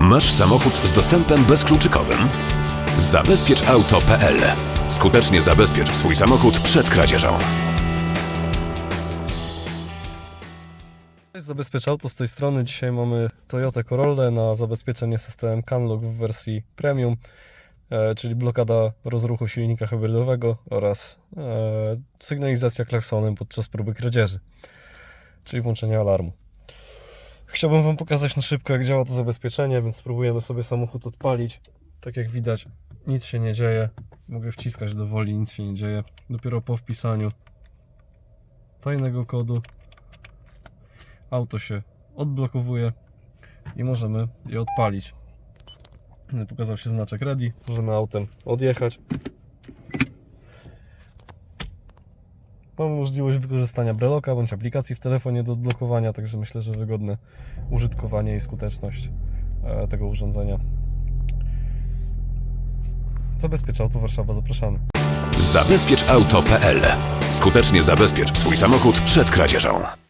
Masz samochód z dostępem bezkluczykowym? Zabezpieczauto.pl Skutecznie zabezpiecz swój samochód przed kradzieżą. Zabezpiecz Auto z tej strony. Dzisiaj mamy Toyota Corolla na zabezpieczenie systemem CanLock w wersji premium, e, czyli blokada rozruchu silnika hybrydowego oraz e, sygnalizacja klaksonem podczas próby kradzieży, czyli włączenie alarmu. Chciałbym Wam pokazać na szybko, jak działa to zabezpieczenie, więc spróbujemy sobie samochód odpalić. Tak jak widać, nic się nie dzieje. Mogę wciskać do woli, nic się nie dzieje. Dopiero po wpisaniu tajnego kodu auto się odblokowuje i możemy je odpalić. Pokazał się znaczek ready, możemy autem odjechać. Mamy możliwość wykorzystania breloka bądź aplikacji w telefonie do odblokowania, także myślę, że wygodne użytkowanie i skuteczność e, tego urządzenia. Zabezpiecz auto Warszawa, zapraszamy. Zabezpieczauto.pl Skutecznie zabezpiecz swój samochód przed kradzieżą.